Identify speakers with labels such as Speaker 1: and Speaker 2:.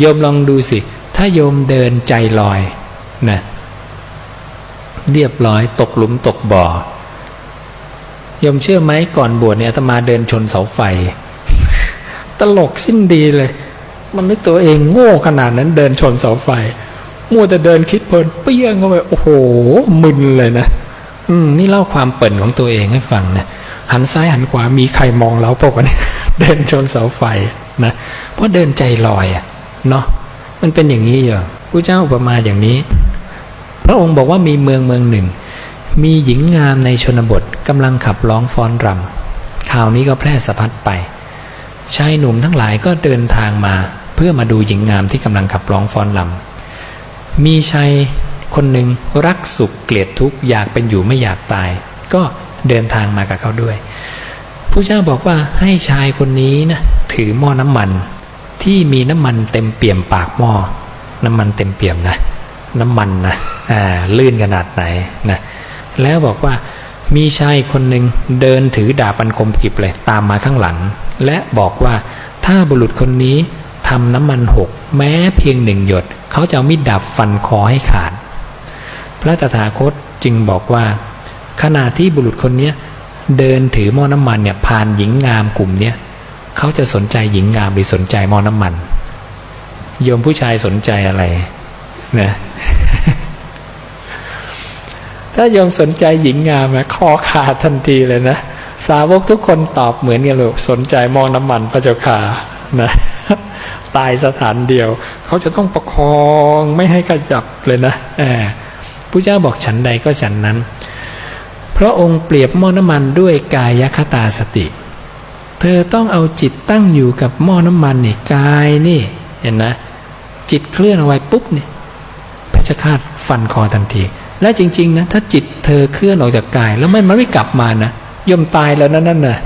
Speaker 1: โยมลองดูสิ ถ้าโยมเดินใจลอยนะเรียบร้อยตกหลุมตกบ่อ โยมเชื่อไหมก่อนบวชเนี่ยอาตมาเดินชนเสาไฟ ตลกสิ้นดีเลย มันนึกตัวเองโง่ขนาดนั้นเดินชนเสาไฟ มัวแต่เดินคิดเพลินเปี้ยงเข้าไปโอ้โห มึนเลยนะ อืม นี่เล่าความเปิ่นของตัวเองให้ฟังนะ หันซ้ายหันขวามีใครมองเราปล่าวะเนี่ยเดินชนเสาไฟนะ เพราะเดินใจลอยอะ เนาะมันเป็นอย่างนี้อยู่ผู้เจ้าอุปมาอย่างนี้ พระองค์บอกว่ามีเมืองเมืองหนึ่ง มีหญิงงามในชนบทกำลังขับร้องฟ้อนรำข่าวนี้ก็แพร่สะพัดไปชายหนุ่มทั้งหลายก็เดินทางมา เพื่อมาดูหญิงงามที่กำลังขับร้องฟ้อนรำมีชายคนหนึ่งรักสุขเกลียดทุกข์อยากเป็นอยู่ไม่อยากตาย ก็เดินทางมากับเขาด้วยผู้เจ้าบอกว่าให้ชายคนนี้นะถือหม้อน้ำมัน ที่มีน้ำมันเต็มเปี่ยมปากหม้อน้ำมันเต็มเปี่ยมนะน้ำมันนะอ่าลื่นขนาดไหนนะแล้วบอกว่ามีชายคนหนึ่งเดินถือดาบอันคมกิบเลยตามมาข้างหลัง และบอกว่าถ้าบุรุษคนนี้ทำน้ำมันหก แม้เพียงหนึ่งหยด เขาจะเอามีดดาบฟันคอให้ขาด พระตถาคตจึงบอกว่า ขณะที่บุรุษคนนี้เดินถือหม้อน้ำมันเนี่ยผ่านหญิงงามกลุ่มเนี้ย เขาจะสนใจหญิงงามหรือสนใจหม้อน้ำมัน โยมผู้ชายสนใจอะไรนะถ้าโยมสนใจหญิงงามนะคอขาดทันทีเลยนะสาวกทุกคนตอบเหมือนกันเลยสนใจมองน้ำมันพระเจ้าค่ะนะตายสถานเดียว เขาจะต้องประคองไม่ให้ขยับเลยนะแอบผู้เจ้าบอกฉันใดก็ฉันนั้น พระองค์เปรียบม้อน้ำมันด้วยกายคตาสติ เธอต้องเอาจิตตั้งอยู่กับหม้อน้ำมันนี่กายนี่เห็นนะจิตเคลื่อนออกไปปุ๊บเนี่ยเพชฌฆาตฟันคอทันที และจริง ๆ นะ ถ้าจิตเธอเคลื่อนออกจากกาย แล้วมันมันไม่กลับมานะย่อมตายแล้วนั่นน่ะ